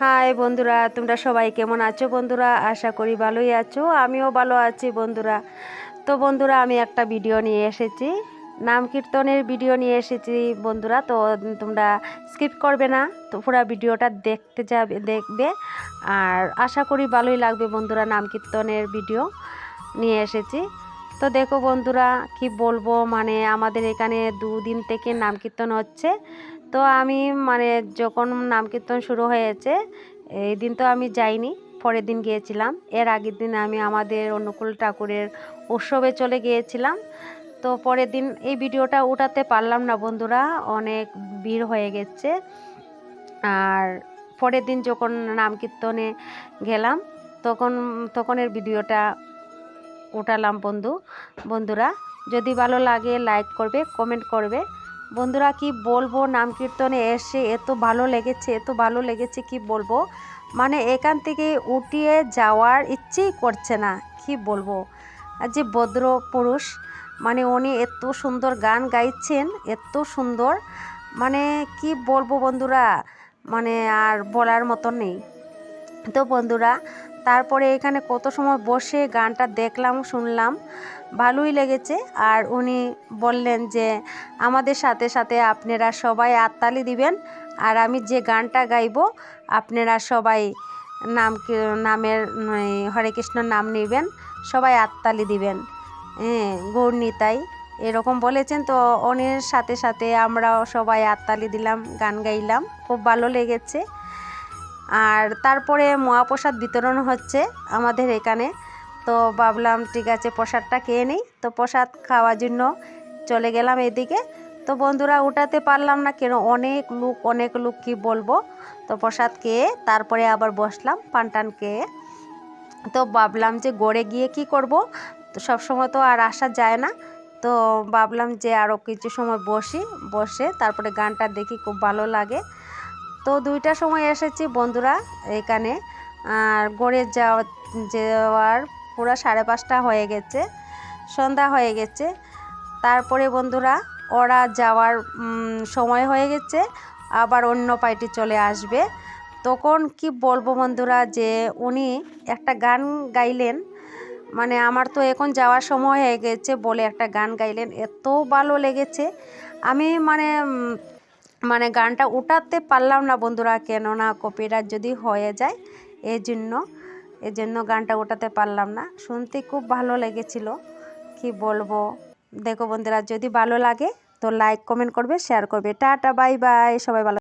High বন্ধুরা, তোমরা সবাই কেমন আছো বন্ধুরা? আশা করি ভালোই আছো, আমিও ভালো আছি বন্ধুরা। তো বন্ধুরা, আমি একটা ভিডিও নিয়ে এসেছি, নাম কীর্তনের ভিডিও নিয়ে এসেছি বন্ধুরা, তো তোমরা স্কিপ করবে না, তো পুরো ভিডিওটা দেখতে যাবে, দেখবে। আর আশা করি ভালোই লাগবে বন্ধুরা, নাম কীর্তনের ভিডিও নিয়ে এসেছি। তো দেখো বন্ধুরা, কি বলব? মানে আমাদের এখানে দুদিন থেকে নাম কীর্তন হচ্ছে। তো আমি মানে যখন নাম কীর্তন শুরু হয়েছে, এই দিন তো আমি যাইনি, পরের দিন গিয়েছিলাম। এর আগের দিন আমি আমাদের অনুকূল ঠাকুরের উৎসবে চলে গিয়েছিলাম। তো পরের দিন এই ভিডিওটা উঠাতে পারলাম না বন্ধুরা, অনেক ভিড় হয়ে গেছে। আর পরের দিন যখন নাম কীর্তনে গেলাম, তখন, তখনের ভিডিওটা উঠালাম বন্ধু। বন্ধুরা, যদি ভালো লাগে লাইক করবে কমেন্ট করবে। বন্ধুরা, কি বলব? নাম কীর্তনে এসে এত ভালো লেগেছে, এত ভালো লেগেছে, কি বলব? মানে এখান থেকে উঠিয়ে যাওয়ার ইচ্ছেই করছে না, কি বলব? আর যে ভদ্র পুরুষ মানে উনি এত সুন্দর গান গাইছেন, এত সুন্দর। মানে কি বলব বন্ধুরা? মানে আর বলার মতো নেই। তো বন্ধুরা তারপরে এখানে কত সময় বসে গানটা দেখলাম, শুনলাম, ভালোই লেগেছে। আর উনি বললেন যে, আমাদের সাথে সাথে আপনারা সবাই আত্মালি দিবেন। আর আমি যে গানটা গাইব, আপনারা সবাই নাম নামের হরে কৃষ্ণ নাম নেবেন, সবাই আত্মালি দিবেন। হ্যাঁ গৌরনীতাই এরকম বলেছেন। তো অনের সাথে সাথে আমরাও সবাই আত্মালি দিলাম, গান গাইলাম। খুব ভালো লেগেছে। আর তারপরে মহাপ্রসাদ বিতরণ হচ্ছে আমাদের এখানে। তো ভাবলাম ঠিক আছে, প্রসাদটা খেয়ে নিই। তো প্রসাদ খাওয়ার জন্য চলে গেলাম এদিকে। তো বন্ধুরা, উঠাতে পারলাম না কেন, অনেক লোক অনেক লোক কি বলব। তো প্রসাদ খেয়ে তারপরে আবার বসলাম পানটান খেয়ে। তো ভাবলাম যে গড়ে গিয়ে কি করব? তো সবসময় তো আর আসা যায় না। তো ভাবলাম যে আরও কিছু সময় বসি, বসে তারপরে গানটা দেখি, খুব ভালো লাগে। তো দুইটা সময় এসেছি বন্ধুরা এখানে। আর গড়ে যাওয়া, যাওয়ার পুরো সাড়ে পাঁচটা হয়ে গেছে, সন্ধ্যা হয়ে গেছে। তারপরে বন্ধুরা ওরা যাওয়ার সময় হয়ে গেছে, আবার অন্য পার্টি চলে আসবে। তখন কি বলব বন্ধুরা যে উনি একটা গান গাইলেন মানে আমার তো এখন যাওয়ার সময় হয়ে গেছে বলে একটা গান গাইলেন, এত ভালো লেগেছে। আমি মানে মানে গানটা উঠাতে পারলাম না বন্ধুরা, কেননা কপিরাইট যদি হয়ে যায় এই জন্য এই জন্য গানটা ওঠাতে পারলাম না। শুনতে খুব ভালো লেগেছিল, কি বলব? দেখো বন্ধুরা, যদি ভালো লাগে তো লাইক কমেন্ট করবে শেয়ার করবে। টাটা বাই বাই সবাই ভালো